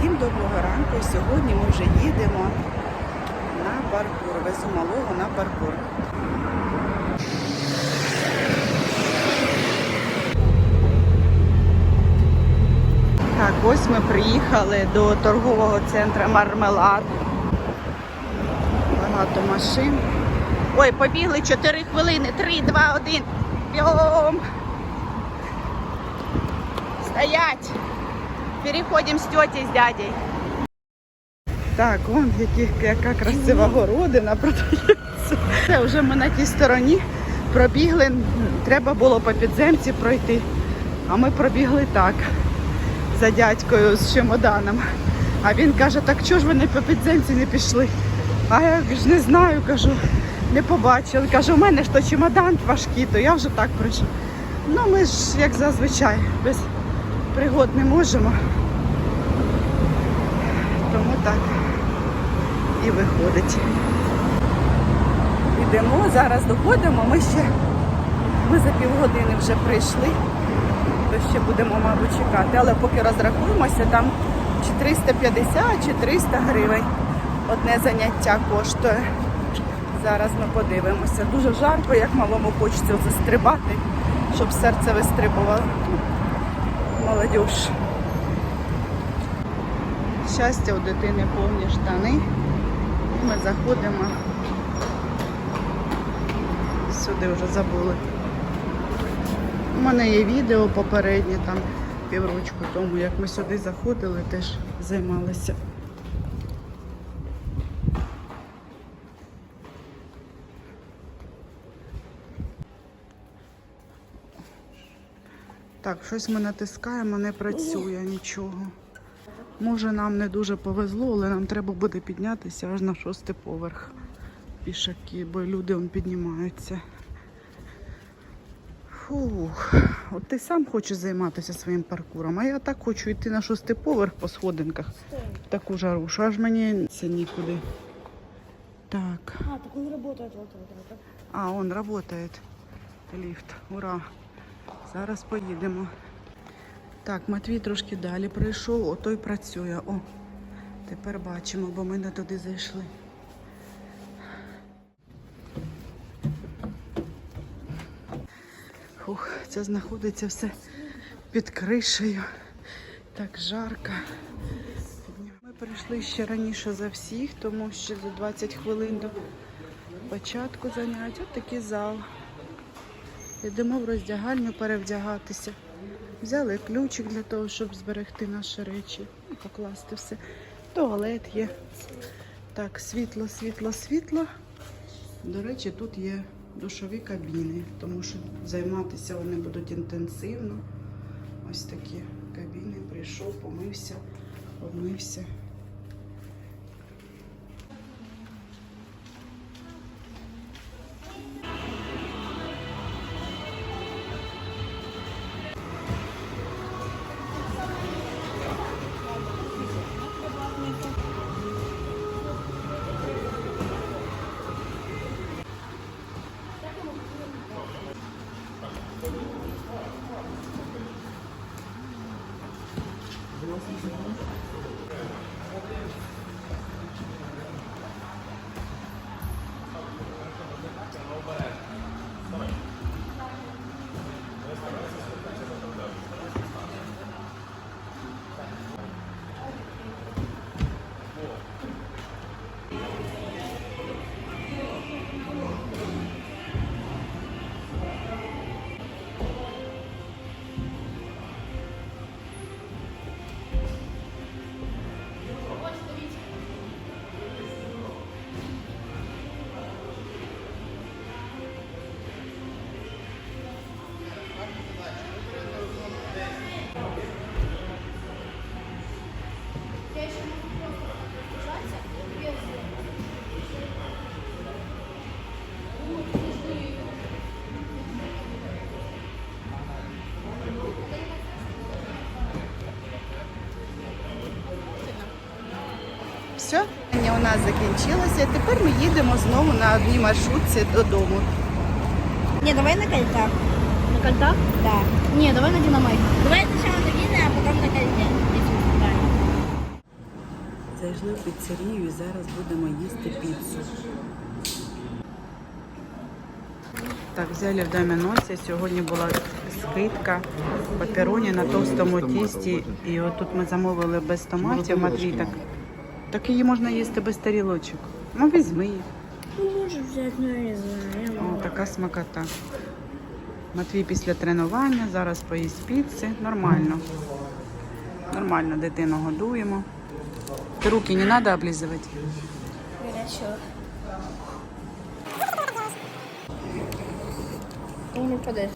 Всім доброго ранку. Сьогодні ми вже їдемо на паркур. Везу малого на паркур. Так, ось ми приїхали до торгового центру Мармелад. Багато машин. Ой, побігли 4 хвилини. 3, 2, 1. Бігом. Стоять! Переходимо з тьоті з дядей. Так, вон які, яка красива городина продається. Це вже ми на тій стороні пробігли. Треба було по підземці пройти. А ми пробігли так за дядькою з чемоданом. А він каже, так чого ж ви не по підземці не пішли? А я ж не знаю, кажу, не побачили. Кажу, у мене ж то чемодан важкий, то я вже так прийшов. Ну ми ж, як зазвичай, без пригод не можемо. Тому так і виходить. Йдемо, зараз доходимо, ми ще ми за півгодини вже прийшли, то ще будемо, мабуть, чекати. Але поки розрахуємося, там чи 350, чи 300 гривень одне заняття коштує. Зараз ми подивимося. Дуже жарко, як малому хочеться застрибати, щоб серце вистрибувало. Молодіж. Щастя, у дитини повні штани. І ми заходимо. Сюди вже забули. У мене є відео попереднє, там піврочку тому, як ми сюди заходили, теж займалися. Так, щось ми натискаємо, не працює нічого. Може нам не дуже повезло, але нам треба буде піднятися аж на шостий поверх пішаки, бо люди он піднімаються. Фух, от ти сам хочеш займатися своїм паркуром, а я так хочу йти на шостий поверх по сходинках в таку жару, що аж мені це нікуди. Так. А, так вот это. А, он працює. Ліфт. Ура! Зараз поїдемо. Так, Матвій трошки далі прийшов, ото й працює. О, тепер бачимо, бо ми не туди зайшли. Фух, це знаходиться все під кришею. Так жарко. Ми прийшли ще раніше за всіх, тому що за 20 хвилин до початку занять. Ось такий зал. Йдемо в роздягальню перевдягатися. Взяли ключик для того, щоб зберегти наші речі і покласти все. Туалет є. Так, світло, світло, світло. До речі, тут є душові кабіни, тому що займатися вони будуть інтенсивно. Ось такі кабіни. Прийшов, помився, обмився. Thank. Все, у нас закінчилося. Тепер ми їдемо знову на одній маршрутці додому. Не, давай на кольцах. На кольцах? Да. Не, давай на динамайк. Давай сначала на вины, а потом на правильно. Зайшли в піцерію і зараз будемо їсти піцу. Так, взяли в Доміносі. Сьогодні була скидка папероні на товстому тісті. І отут ми замовили без томатів. Матвій так. Так її можна їсти без тарілочок. Ну, візьми її. Ну, можешь взять, но я не знаю. О, така смакота. Матвій після тренування, зараз поїсть піци. Нормально. Нормально дитину годуємо. Ти руки не треба облизувати? Горячо. И не подожди.